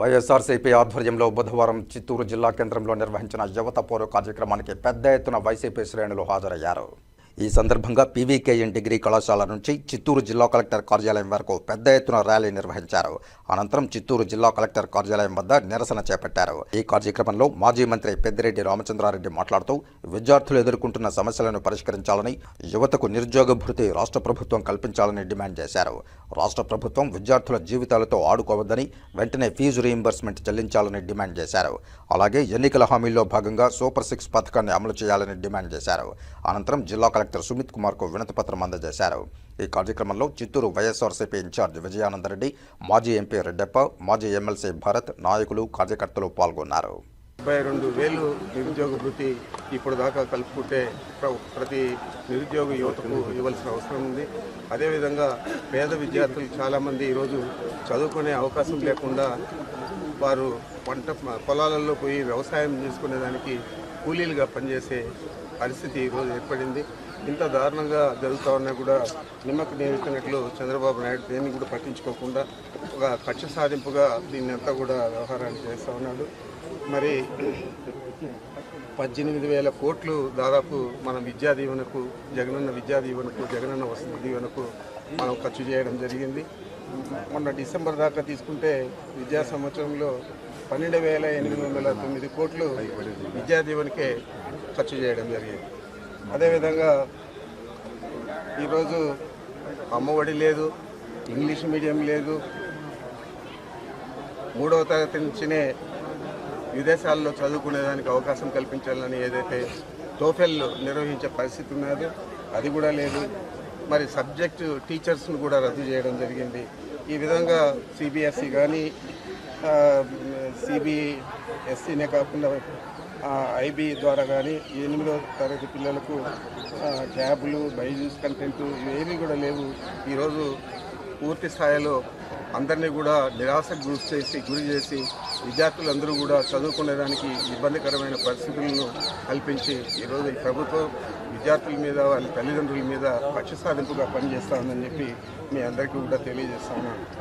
వైఎస్ఆర్సీపీ ఆధ్వర్యంలో బుధవారం చిత్తూరు జిల్లా కేంద్రంలో నిర్వహించిన యువత పోరు కార్యక్రమానికి పెద్ద ఎత్తున వైసీపీ శ్రేణులు హాజరయ్యారు. ఈ సందర్భంగా పీవీకేఎన్ డిగ్రీ కళాశాల నుంచి చిత్తూరు జిల్లా కలెక్టర్ కార్యాలయం వరకు పెద్ద ఎత్తున ర్యాలీ నిర్వహించారు. అనంతరం చిత్తూరు జిల్లా కలెక్టర్ కార్యాలయం వద్ద నిరసన చేపట్టారు. ఈ కార్యక్రమంలో మాజీ మంత్రి పెద్దిరెడ్డి రామచంద్రారెడ్డి మాట్లాడుతూ విద్యార్థులు ఎదుర్కొంటున్న సమస్యలను పరిష్కరించాలని యువతకు నిరుద్యోగ భృతి రాష్ట్ర ప్రభుత్వం కల్పించాలని డిమాండ్ చేశారు. రాష్ట్ర ప్రభుత్వం విద్యార్థుల జీవితాలతో ఆడుకోవద్దని వెంటనే ఫీజు రీయింబర్స్మెంట్ చెల్లించాలని డిమాండ్ చేశారు. అలాగే ఎన్నికల హామీల్లో భాగంగా సూపర్ సిక్స్ పథకాన్ని అమలు చేయాలని డిమాండ్ చేశారు. అనంతరం జిల్లా కలెక్టర్ సుమిత్ కుమార్కు వినతిపత్రం అందజేశారు. ఈ కార్యక్రమంలో చిత్తూరు వైఎస్ఆర్సీపీ ఇన్ఛార్జ్ విజయానందరెడ్డి మాజీ ఎంపీ రెడ్డప్ప మాజీ ఎమ్మెల్సీ భరత్ నాయకులు కార్యకర్తలు పాల్గొన్నారు. డెబ్బై రెండు వేలు నిరుద్యోగ వృత్తి ఇప్పుడు దాకా కలుపుకుంటే ప్రతి నిరుద్యోగ యువతకు ఇవ్వాల్సిన అవసరం ఉంది. అదేవిధంగా పేద విద్యార్థులు చాలామంది ఈరోజు చదువుకునే అవకాశం లేకుండా వారు పంట పొలాలలో పోయి వ్యవసాయం చేసుకునేదానికి కూలీలుగా పనిచేసే పరిస్థితి ఈరోజు ఏర్పడింది. ఇంత దారుణంగా జరుగుతూ ఉన్నా కూడా నిమ్మకు నియమిస్తున్నట్లు చంద్రబాబు నాయుడు దేన్ని కూడా పట్టించుకోకుండా ఒక కక్ష సాధింపుగా దీన్ని అంతా కూడా వ్యవహారాన్ని చేస్తూ ఉన్నాడు. మరి పద్దెనిమిది వేల కోట్లు దాదాపు మన విద్యా దీవెనకు జగనన్న విద్యా దీవెనకు జగనన్న వసతి దీవెనకు మనం ఖర్చు చేయడం జరిగింది. మొన్న డిసెంబర్ దాకా తీసుకుంటే విద్యా సంవత్సరంలో పన్నెండు వేల ఎనిమిది వందల తొమ్మిది కోట్లు విద్యా దీవెనకే ఖర్చు చేయడం జరిగింది. అదేవిధంగా ఈరోజు అమ్మఒడి లేదు ఇంగ్లీష్ మీడియం లేదు. మూడవ తరగతి నుంచినే విదేశాల్లో చదువుకునేదానికి అవకాశం కల్పించాలని ఏదైతే టోఫెల్ నిర్వహించే పరిస్థితి ఉన్నదో అది కూడా లేదు. మరి సబ్జెక్టు టీచర్స్ను కూడా రద్దు చేయడం జరిగింది. ఈ విధంగా సిబిఎస్ఈ కానీ సిబిఎస్ఈనే కాకుండా ఐబీ ద్వారా కానీ ఎనిమిదో తరగతి పిల్లలకు ట్యాబ్లు బైజూస్ కంటెంట్ ఇవేమీ కూడా లేవు. ఈరోజు పూర్తి స్థాయిలో అందరినీ కూడా నిరాశకు గురి చేసి గురి చేసి విద్యార్థులందరూ కూడా చదువుకునేదానికి ఇబ్బందికరమైన పరిస్థితులను కల్పించి ఈరోజు ఈ ప్రభుత్వం విద్యార్థుల మీద వాళ్ళ తల్లిదండ్రుల మీద పక్ష సాధింపుగా పనిచేస్తా ఉందని చెప్పి మీ అందరికీ కూడా తెలియజేస్తా ఉన్నాను.